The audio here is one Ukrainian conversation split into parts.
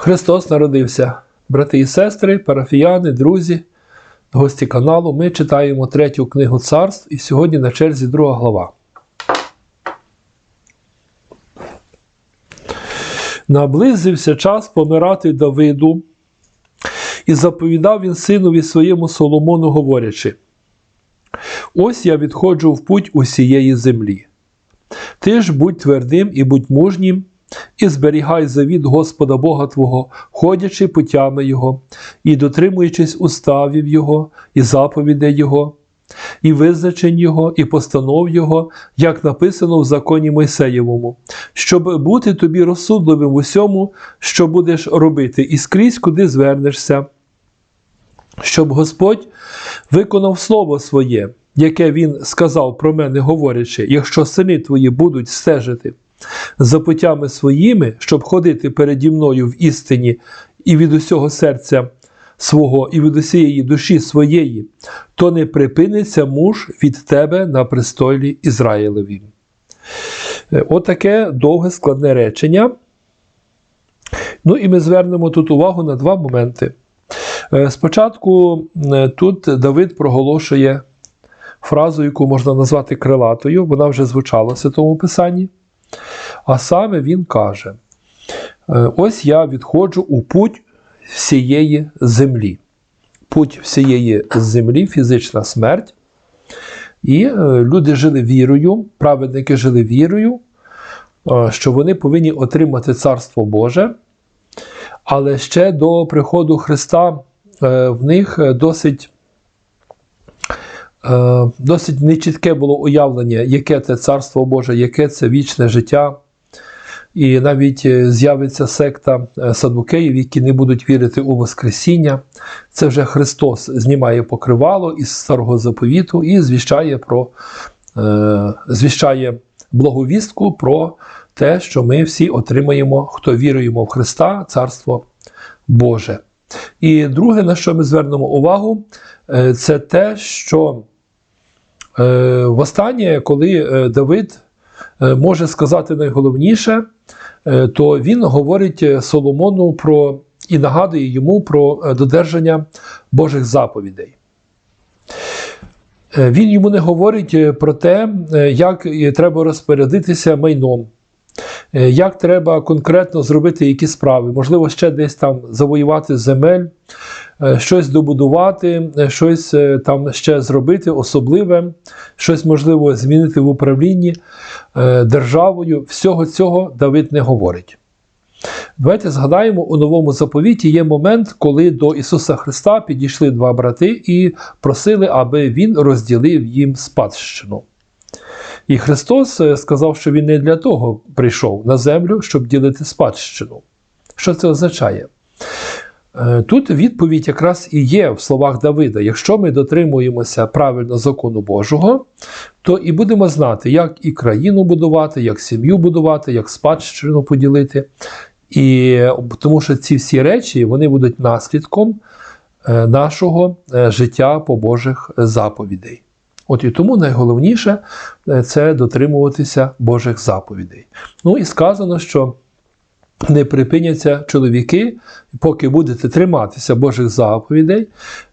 Христос народився. Брати і сестри, парафіяни, друзі, гості каналу. Ми читаємо третю книгу царств і сьогодні на черзі друга глава. Наблизився час помирати Давиду, і заповідав він синові своєму Соломону, говорячи: Ось я відходжу в путь усієї землі. Ти ж будь твердим і будь мужнім, і зберігай завіт Господа Бога Твого, ходячи путями Його, і дотримуючись уставів Його, і заповідей Його, і визначень Його, і постанов Його, як написано в законі Мойсеєвому, щоб бути тобі розсудливим в усьому, що будеш робити, і скрізь куди звернешся, щоб Господь виконав слово своє, яке Він сказав про мене, говорячи, якщо сини твої будуть стежити за путями своїми, щоб ходити переді мною в істині і від усього серця свого, і від усієї душі своєї, то не припиниться муж від тебе на престолі Ізраїлеві. Е, Отаке довге складне речення. Ну і ми звернемо тут увагу на два моменти. Е, Спочатку е, тут Давид проголошує фразу, яку можна назвати крилатою, вона вже звучала в Святому Писанні. А саме він каже: е, ось я відходжу у путь всієї землі. Путь всієї землі, фізична смерть. І е, люди жили вірою, праведники жили вірою, е, що вони повинні отримати Царство Боже. Але ще до приходу Христа в них досить досить нечітке було уявлення, яке це царство Боже, яке це вічне життя. І навіть е, з'явиться секта е, садукеїв, які не будуть вірити у Воскресіння. Це вже Христос знімає покривало із старого заповіту і звіщає про е, звіщає благовістку про те, що ми всі отримаємо, хто віруємо в Христа, Царство Боже. І друге, на що ми звернемо увагу, е, це те, що е, востаннє, коли е, Давид може сказати найголовніше, то він говорить Соломону про і нагадує йому про додержання Божих заповідей. Він йому не говорить про те, як треба розпорядитися майном. Е, як треба конкретно зробити які справи, можливо, ще десь там завоювати земель, е, щось добудувати, е, щось там ще зробити особливе, щось можливо змінити в управлінні державою. Всього цього Давид не говорить. Давайте згадаємо, у новому заповіті є момент, коли до Ісуса Христа підійшли два брати і просили, аби Він розділив їм спадщину. І Христос е, сказав, що Він не для того прийшов на землю, щоб ділити спадщину. Що це означає? Е, тут відповідь якраз і є в словах Давида: якщо ми дотримуємося правильно закону Божого, то і будемо знати, як і країну будувати, як сім'ю будувати, як спадщину поділити. І Тому що ці всі речі вони будуть наслідком е, нашого життя по Божих заповідей. От і тому найголовніше е, це дотримуватися Божих заповідей. Ну і сказано, що не припиняться чоловіки, поки будете триматися Божих заповідей,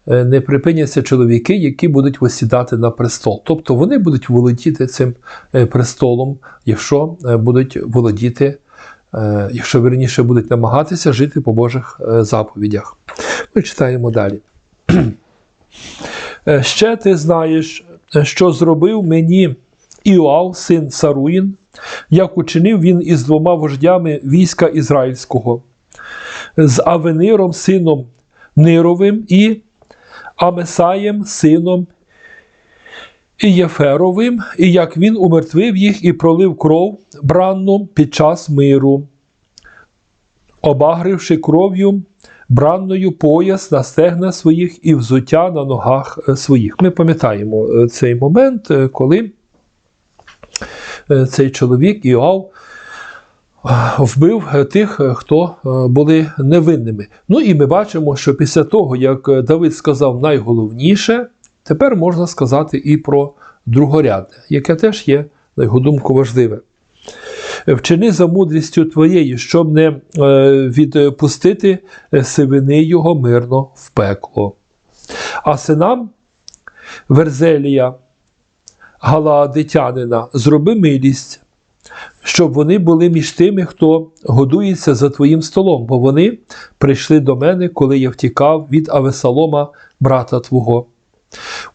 е, не припиняться чоловіки, які будуть восідати на престол. Тобто вони будуть володіти цим е, престолом, якщо будуть володіти, якщо верніше будуть намагатися жити по Божих заповідях. Ми читаємо далі. Ще ти знаєш, що зробив мені Іоав, син Саруїн, як учинив він із двома вождями війська Ізраїльського, з Авениром, сином Нировим, і Амесаєм, сином Ієферовим, і як він умертвив їх і пролив кров бранну під час миру, обагривши кров'ю бранною пояс на стегна своїх і взуття на ногах е, своїх. Ми пам'ятаємо е, цей момент, е, коли цей чоловік Іоав вбив тих, хто були невинними. Ну і ми бачимо, що після того, як Давид сказав найголовніше, тепер можна сказати і про другорядне, яке теж є, на його думку, важливе. Вчини за мудрістю твоєю, щоб не е, відпустити сивини його мирно в пекло. А синам Верзелія, Галаадитянина, зроби милість, щоб вони були між тими, хто годується за твоїм столом, бо вони прийшли до мене, коли я втікав від Авесалома, брата твого.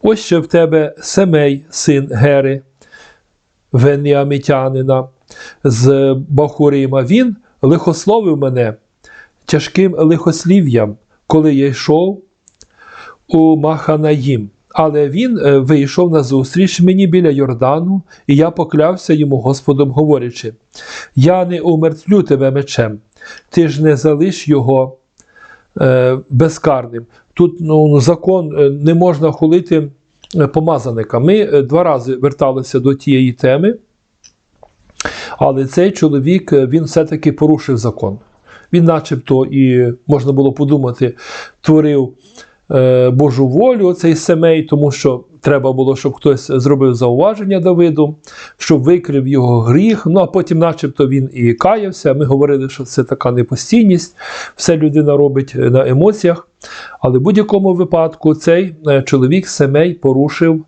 Ось ще в тебе Семей, син Гери, Веніамітянина з Бахурима. Він лихословив мене тяжким лихослів'ям, коли я йшов у Маханаїм. Але він е, вийшов на зустріч мені біля Йордану, і я поклявся йому Господом, говорячи: Я не умертвлю тебе мечем, ти ж не залиш його е, безкарним. Тут ну, закон е, не можна хулити помазаника. Ми два рази верталися до тієї теми, але цей чоловік е, він все-таки порушив закон. Він, начебто, і можна було подумати, творив е, Божу волю цей семей, тому що треба було, щоб хтось зробив зауваження Давиду, щоб викрив його гріх. Ну а потім, начебто, він і каявся. Ми говорили, що це така непостійність, все людина робить е, на емоціях. Але в будь-якому випадку цей чоловік семей порушив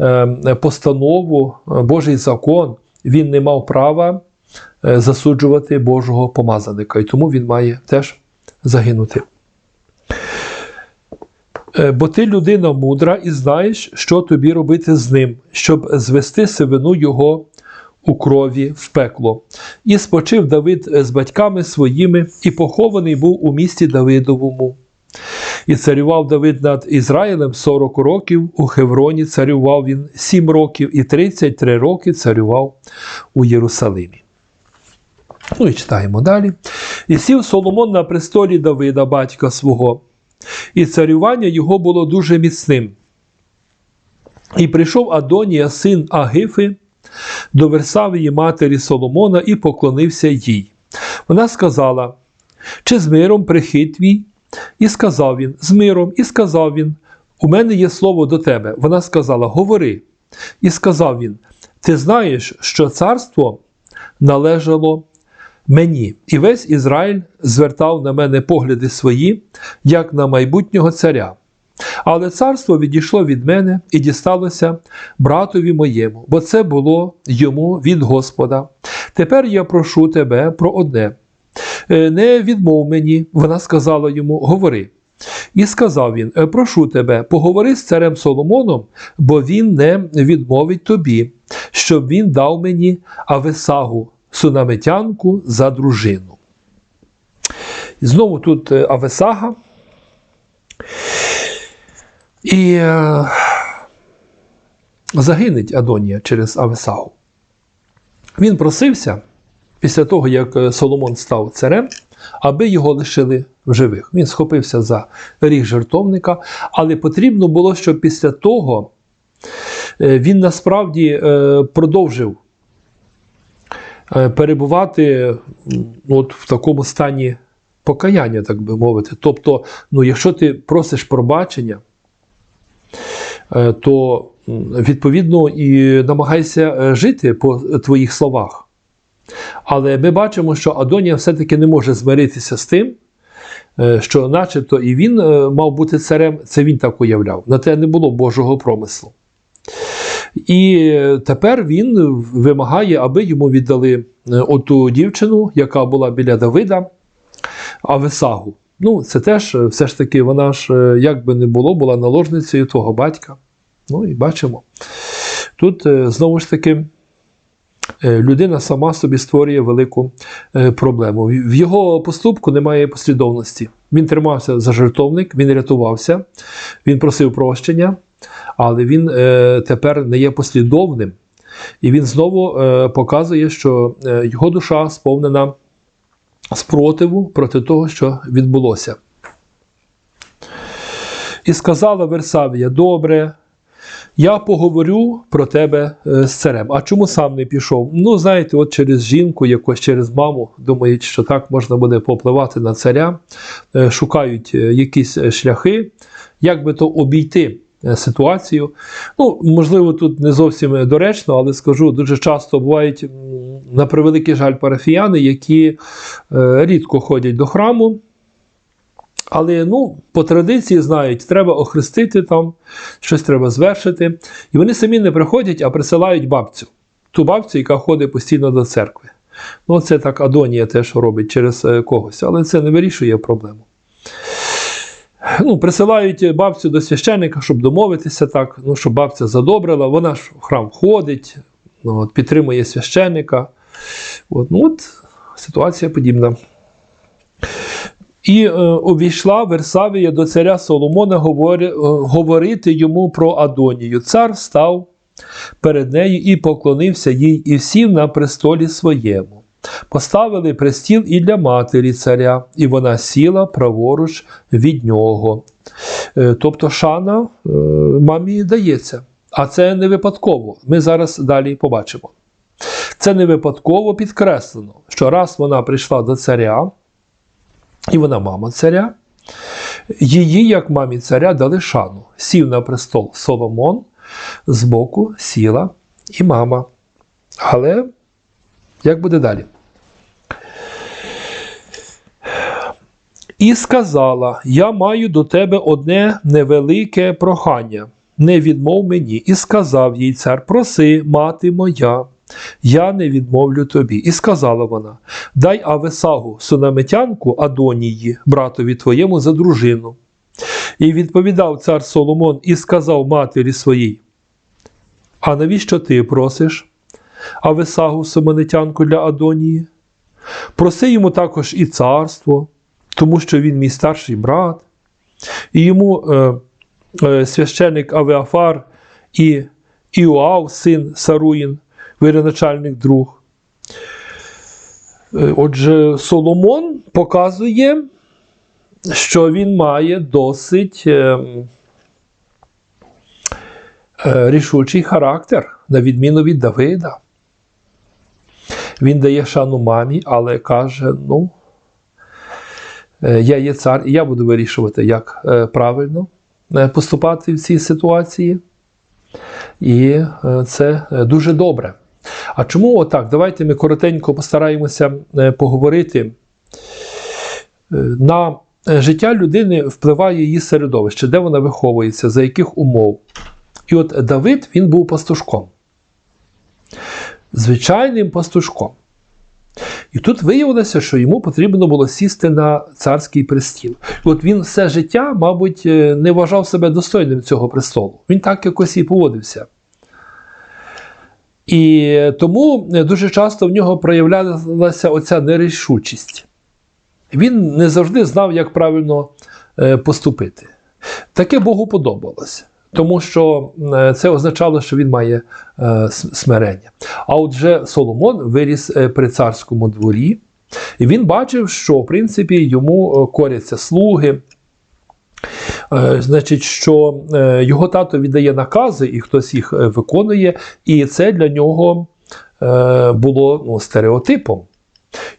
е, постанову, Божий закон. Він не мав права е, засуджувати Божого помазаника, і тому він має теж загинути. Е, Бо ти людина мудра і знаєш, що тобі робити з ним, щоб звести сивину його у крові в пекло. І спочив Давид з батьками своїми, і похований був у місті Давидовому. І царював Давид над Ізраїлем 40 років, у Хевроні царював він 7 років і 33 роки царював у Єрусалимі. Ну і читаємо далі. І сів Соломон на престолі Давида, батька свого, і царювання його було дуже міцним. І прийшов Адонія, син Агифи, до Версавії матері Соломона і поклонився їй. Вона сказала: Чи з миром прихід твій? І сказав він: З миром, і сказав він: У мене є слово до тебе. Вона сказала: Говори. І сказав він: Ти знаєш, що царство належало мені, і весь Ізраїль звертав на мене погляди свої, як на майбутнього царя. Але царство відійшло від мене і дісталося братові моєму, бо це було йому від Господа. Тепер я прошу тебе про одне. Е, Не відмов мені, вона сказала йому, говори. І сказав він: «Е, Прошу тебе, поговори з царем Соломоном, бо він не відмовить тобі, щоб він дав мені Авесагу, сунамитянку, за дружину. Знову тут е, Авесага. І загинеть Адонія через Авесагу. Він просився після того, як е, Соломон став царем, аби його лишили в живих. Він схопився за ріг жертовника, але потрібно було, щоб після того е, він насправді е, продовжив перебувати от в такому стані покаяння, так би мовити. Тобто, ну, якщо ти просиш пробачення, то відповідно і намагайся жити по твоїх словах. Але ми бачимо, що Адонія все-таки не може змиритися з тим, е, що, начебто, і він е, мав бути царем, це він так уявляв. На те не було Божого промислу. І е, тепер він вимагає, аби йому віддали оту дівчину, яка була біля Давида, Авесагу. Ну, це теж все ж таки, вона ж, як би не було, була наложницею того батька. Ну і бачимо. Тут знову ж таки. Е, Людина сама собі створює велику е, проблему. В його поступку немає послідовності. Він тримався за жертовник, він рятувався, він просив прощення, але він е, тепер не є послідовним. І він знову показує, що його душа сповнена спротиву проти того, що відбулося. І сказала Версавія: Добре, я поговорю про тебе е, з царем. А чому сам не пішов? Ну, знаєте, от через жінку, якось через маму, думають, що так можна буде попливати на царя, е, шукають е, якісь шляхи, як би то обійти ситуацію. Ну, можливо, тут не зовсім доречно, але скажу, дуже часто бувають, на превеликий жаль, парафіяни, які рідко ходять до храму. Але ну, по традиції знають, треба охрестити там, щось треба звершити. І вони самі не приходять, а присилають бабцю. Ту бабцю, яка ходить постійно до церкви. Ну, це так Адонія теж робить через е, когось, але це не вирішує проблему. Ну, присилають бабцю до священника, щоб домовитися так, ну, щоб бабця задобрила. Вона ж в храм ходить, ну, от, підтримує священника. От, ну, от ситуація подібна. І е, увійшла Версавія до царя Соломона говори, е, говорити йому про Адонію. Цар став перед нею і поклонився їй, і сів на престолі своєму. Поставили престіл і для матері царя, і вона сіла праворуч від нього. Е, Тобто шана е, мамі дається. А це не випадково. Ми зараз далі побачимо. Це не випадково підкреслено, що раз вона прийшла до царя, і вона мама царя, її, як мамі царя, дали шану. Сів на престол Соломон, збоку сіла і мама. Але як буде далі? І сказала: Я маю до тебе одне невелике прохання, не відмов мені. І сказав їй цар: Проси, мати моя, я не відмовлю тобі. І сказала вона: Дай Авесагу, сунамитянку Адонії, братові твоєму за дружину. І відповідав цар Соломон і сказав матері своїй: А навіщо ти просиш Авесагу суманитянку для Адонії? Проси йому також і царство, тому що він мій старший брат, і йому е, е, священик Авеафар і Іоав, син Саруїн, вироначальник друг. Е, Отже, Соломон показує, що він має досить е, е, рішучий характер, на відміну від Давида. Він дає шану мамі, але каже: ну, я є цар, і я буду вирішувати, як правильно поступати в цій ситуації. І це дуже добре. А чому отак? Давайте ми коротенько постараємося е, поговорити. Е, На життя людини впливає її середовище, де вона виховується, за яких умов. І от Давид він був пастушком. Звичайним пастушком. І тут виявилося, що йому потрібно було сісти на царський престіл. От він все життя, мабуть, е, не вважав себе достойним цього престолу. Він так якось і поводився. І тому дуже часто в нього проявлялася оця нерішучість. Він не завжди знав, як правильно е, поступити. Таке Богу подобалося, тому що е, це означало, що він має е, смирення. А отже, Соломон виріс е, при царському дворі, і він бачив, що в принципі йому е, коряться слуги. Е, Значить, що е, його тато віддає накази, і хтось їх е, виконує, і це для нього було ну, стереотипом.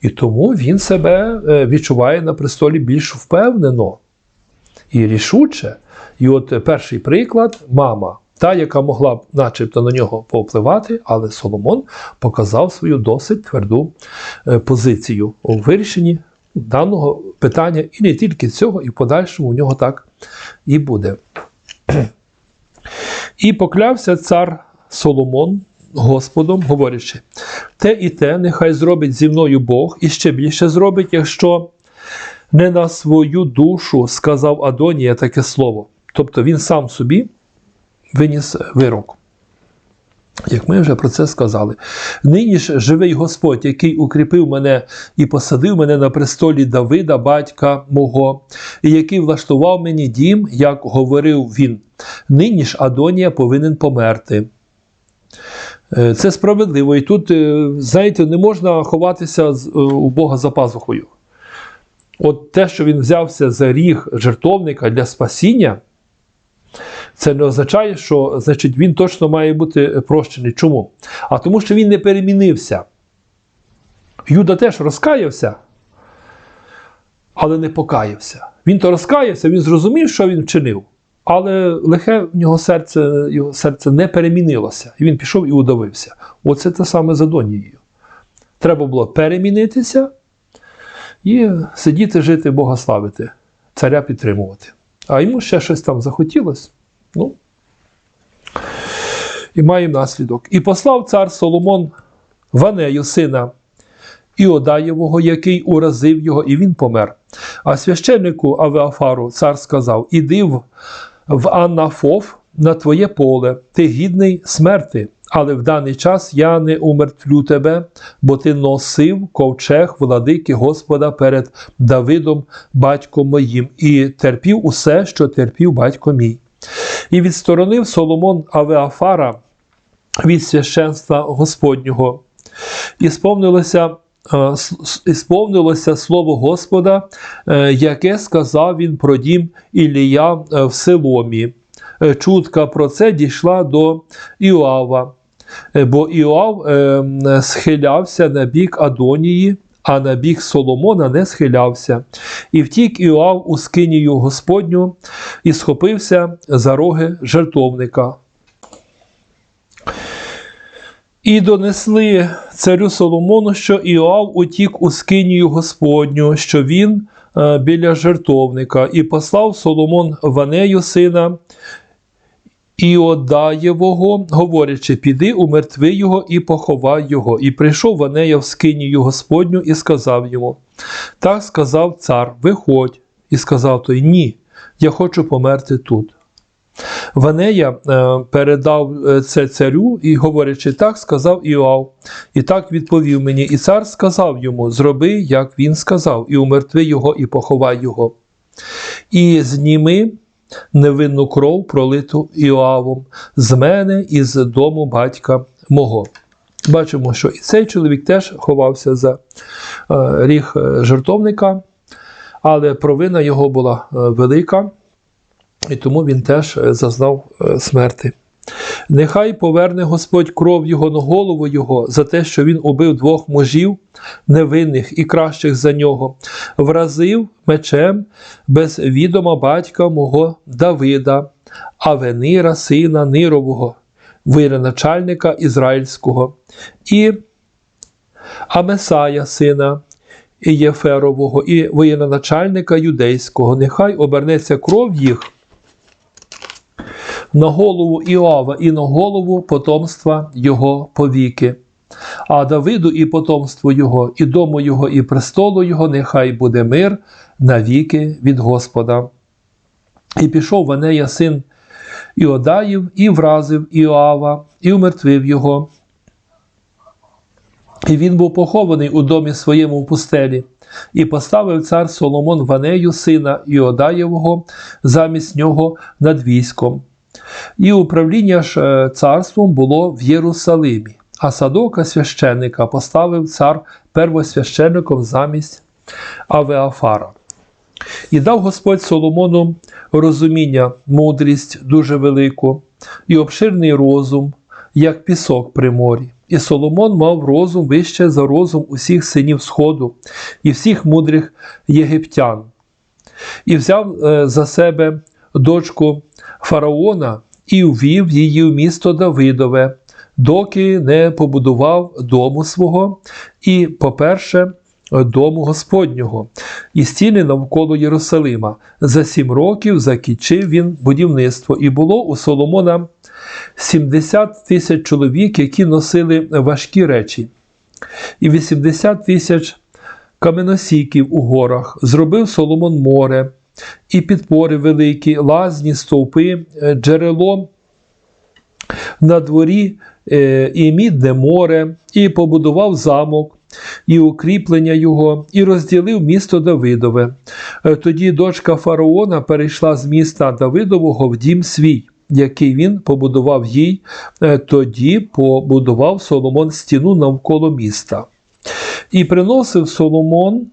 І тому він себе відчуває на престолі більш впевнено і рішуче. І от перший приклад мама, та, яка могла б начебто на нього повпливати, але Соломон показав свою досить тверду позицію у вирішенні даного питання, і не тільки цього, і в подальшому у нього так і буде. І поклявся цар Соломон Господом, говорячи: те і те нехай зробить зі мною Бог, і ще більше зробить, якщо не на свою душу сказав Адонія таке слово. Тобто він сам собі виніс вирок. Як ми вже про це сказали, нині ж живий Господь, який укріпив мене і посадив мене на престолі Давида, батька мого, і який влаштував мені дім, як говорив він. Нині ж Адонія повинен померти. Е, Це справедливо. І тут, е, знаєте, не можна ховатися е, у Бога за пазухою. От те, що він взявся за ріг жертовника для спасіння, це не означає, що значить, він точно має бути прощений. Чому? А тому, що він не перемінився. Юда теж розкаявся, але не покаявся. Він то розкаявся, він зрозумів, що він вчинив. Але лихе в нього серце, його серце не перемінилося. І він пішов і удавився. Оце те саме з Адонією. Треба було перемінитися і сидіти, жити, Бога славити, царя підтримувати. А йому ще щось там захотілося. Ну, і має наслідок. І послав цар Соломон Ванею, сина Іодаєвого, який уразив його, і він помер. А священнику Авеафару цар сказав: Іди в, в Аннафов на твоє поле, ти гідний смерти. Але в даний час я не умертвлю тебе, бо ти носив ковчег владики Господа перед Давидом, батьком моїм, і терпів усе, що терпів батько мій. І відсторонив Соломон Авеафара від священства Господнього. І сповнилося, е, і сповнилося слово Господа, е, яке сказав він про дім Ілія е, в Силомі. Е, Чутка про це дійшла до Іоава, бо Іоав е, схилявся на бік Адонії, а на бік Соломона не схилявся. І втік Іоав у скинію Господню і схопився за роги жертовника. І донесли царю Соломону, що Іоав утік у скинію Господню, що він е, біля жертовника, і послав Соломон Ванею сина Іодаєвого, говорячи, піди, умертви його і поховай його. І прийшов Ванея в скинію Господню і сказав йому: Так сказав цар, виходь. І сказав той: Ні, я хочу померти тут. Ванея е, передав е, це царю і, говорячи так, сказав Іоав. І так відповів мені. І цар сказав йому: Зроби, як він сказав, і умертви його, і поховай його. І зніми невинну кров, пролиту Іоавом, з мене і з дому батька мого. Бачимо, що і цей чоловік теж ховався за е, ріг е, жертовника, але провина його була е, велика, і тому він теж зазнав смерти. Нехай поверне Господь кров його на голову його за те, що він убив двох мужів невинних і кращих за нього, вразив мечем без відома батька мого Давида, Авенира, сина Нирового, воєначальника Ізраїльського, і Амесая, сина Ієферового, і воєначальника юдейського. Нехай обернеться кров їх на голову Іова і на голову потомства його повіки. А Давиду і потомству його, і дому його, і престолу його, нехай буде мир навіки від Господа. І пішов Ванея син Іодаїв, і вразив Іоава, і умертвив його. І він був похований у домі своєму в пустелі, і поставив цар Соломон Ванею, сина Іодаєвого, замість нього над військом. І управління ж е, царством було в Єрусалимі, а садока священника поставив цар первосвященником замість Авеафара. І дав Господь Соломону розуміння, мудрість дуже велику, і обширний розум, як пісок при морі. І Соломон мав розум вище за розум усіх синів Сходу і всіх мудрих єгиптян. І взяв е, за себе дочку фараона і ввів її в місто Давидове, доки не побудував дому свого, і, по-перше, дому Господнього, і стіни навколо Єрусалима. За сім років закінчив він будівництво, і було у Соломона 70 тисяч чоловік, які носили важкі речі, і 80 тисяч каменосіків у горах. Зробив Соломон море, і підпори великі, лазні, стовпи, е, джерело на дворі е, і мідне море, і побудував замок, і укріплення його, і розділив місто Давидове. Е, Тоді дочка фараона перейшла з міста Давидового в дім свій, який він побудував їй. Тоді побудував Соломон стіну навколо міста. І приносив Соломон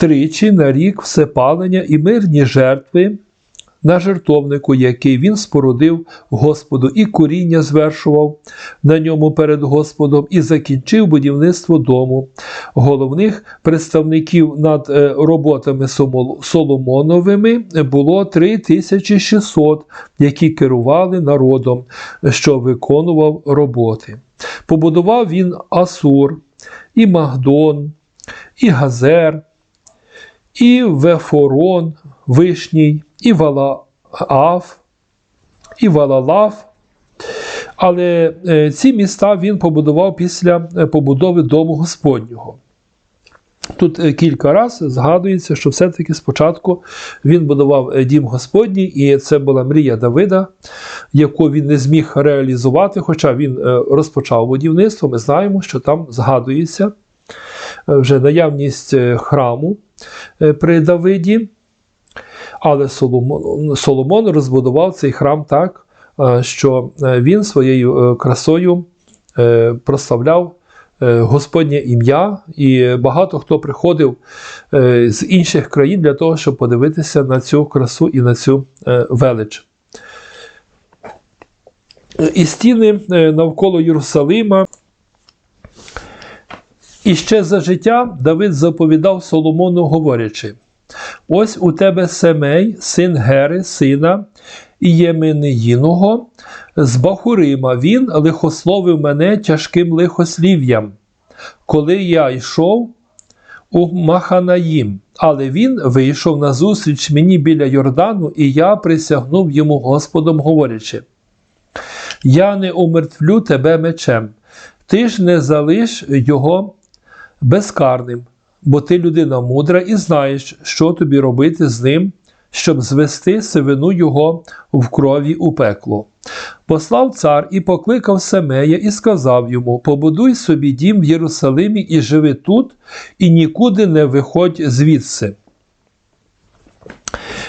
тричі на рік всепалення і мирні жертви на жертовнику, який він спорудив Господу, і коріння звершував на ньому перед Господом, і закінчив будівництво дому. Головних представників над е, роботами Соломоновими було 3600, які керували народом, що виконував роботи. Побудував він Асур, і Магдон, і Газер, і Вефорон Вишній, і Валаав, і Валалав. Але е, ці міста він побудував після е, побудови дому Господнього. Тут е, кілька разів згадується, що все-таки спочатку він будував дім Господній, і це була мрія Давида, яку він не зміг реалізувати, хоча він розпочав будівництво. Ми знаємо, що там згадується вже наявність храму при Давиді. Але Соломон, Соломон розбудував цей храм так, е, що е, він своєю е, красою е, прославляв е, Господнє ім'я, і багато хто приходив е, з інших країн для того, щоб подивитися на цю красу і на цю е, велич. І стіни е, навколо Єрусалима. І ще за життя Давид заповідав Соломону, говорячи: Ось у тебе Семей, син Гери, сина Ієменеїного, з Бахурима він лихословив мене тяжким лихослів'ям, коли я йшов у Маханаїм. Але він вийшов назустріч мені біля Йордану, і я присягнув йому Господом, говорячи: Я не умертвлю тебе мечем, ти ж не залиш його безкарним, бо ти людина мудра і знаєш, що тобі робити з ним, щоб звести сивину його в крові у пекло. Послав цар і покликав Семея і сказав йому: Побудуй собі дім в Єрусалимі і живи тут, і нікуди не виходь звідси.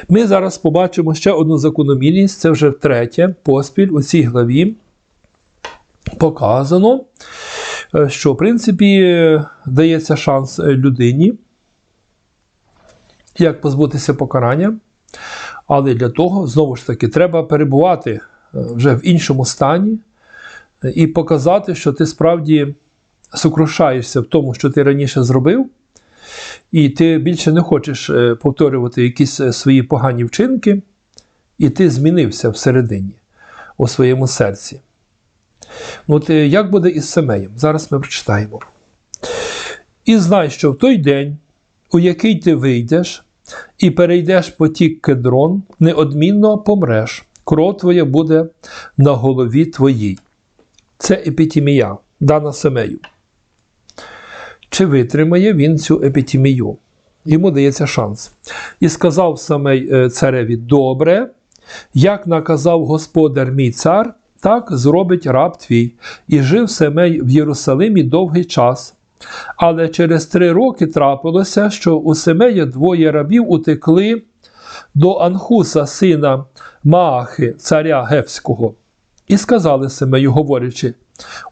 Ми зараз побачимо ще одну закономірність, це вже втретє поспіль у цій главі показано, що в принципі е, дається шанс е, людині, як позбутися покарання. Але для того, знову ж таки, треба перебувати е, вже в іншому стані е, і показати, що ти справді сокрушаєшся в тому, що ти раніше зробив, і ти більше не хочеш е, повторювати якісь е, свої погані вчинки, і ти змінився всередині у своєму серці. От е, як буде із Семеєм? Зараз ми прочитаємо. І знай, що в той день, у який ти вийдеш, і перейдеш потік кедрон, неодмінно помреш. Кров твоя буде на голові твоїй. Це епітімія, дана Семею. Чи витримає він цю епітімію? Йому дається шанс. І сказав Семей е, цареві: Добре, як наказав господар мій цар, так зробить раб твій. І жив Семей в Єрусалимі довгий час. Але через три роки трапилося, що у Семея двоє рабів утекли до Анхуса, сина Маахи, царя Гефського, і сказали Семею, говорячи: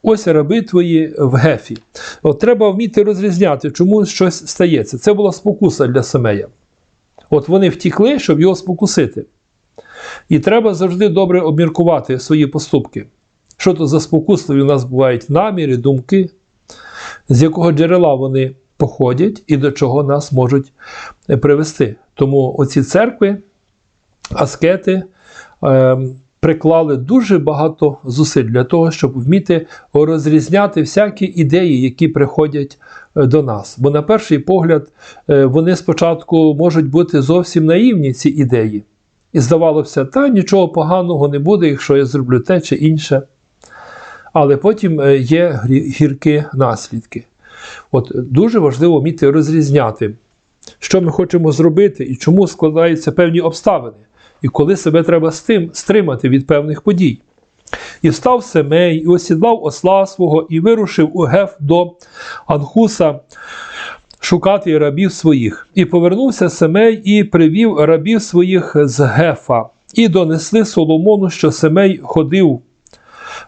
ось раби твої в Гефі. От треба вміти розрізняти, чому щось стається. Це була спокуса для Семея. От вони втікли, щоб його спокусити. І треба завжди добре обміркувати свої поступки. Що то за спокусливі у нас бувають наміри, думки, з якого джерела вони походять і до чого нас можуть е, привести. Тому оці церкви, аскети е, приклали дуже багато зусиль для того, щоб вміти розрізняти всякі ідеї, які приходять е, до нас. Бо, на перший погляд, е, вони спочатку можуть бути зовсім наївні, ці ідеї. І здавалося, та нічого поганого не буде, якщо я зроблю те чи інше. Але потім е, є гіркі наслідки. От дуже важливо вміти розрізняти, що ми хочемо зробити і чому складаються певні обставини, і коли себе треба стримати від певних подій. І встав Семей, і осідлав осла свого, і вирушив у Геф до Анхуса шукати рабів своїх. І повернувся Семей і привів рабів своїх з Гефа, і донесли Соломону, що Семей ходив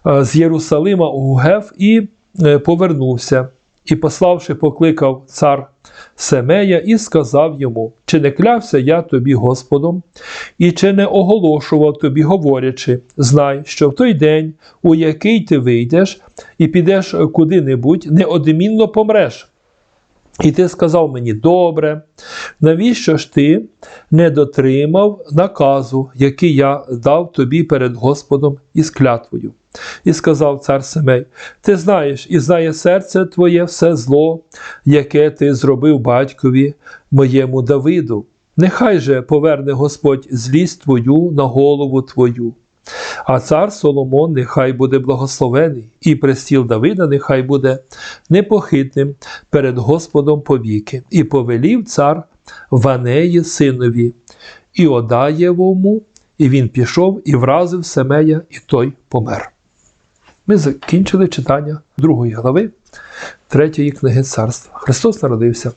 е, з Єрусалима у Геф і е, повернувся. І, пославши, покликав цар Семея і сказав йому: Чи не клявся я тобі Господом, і чи не оголошував тобі, говорячи, знай, що в той день, у який ти вийдеш і підеш куди-небудь, неодмінно помреш. І ти сказав мені, добре, навіщо ж ти не дотримав наказу, який я дав тобі перед Господом із клятвою? І сказав цар Семей: Ти знаєш, і знає серце твоє все зло, яке ти зробив батькові моєму Давиду. Нехай же поверне Господь злість твою на голову твою. А цар Соломон нехай буде благословений, і престіл Давида нехай буде непохитним перед Господом повіки. І повелів цар Ванеї синові Іодаєвому, і він пішов і вразив Семея, і той помер. Ми закінчили читання другої глави третьої книги царства. Христос народився.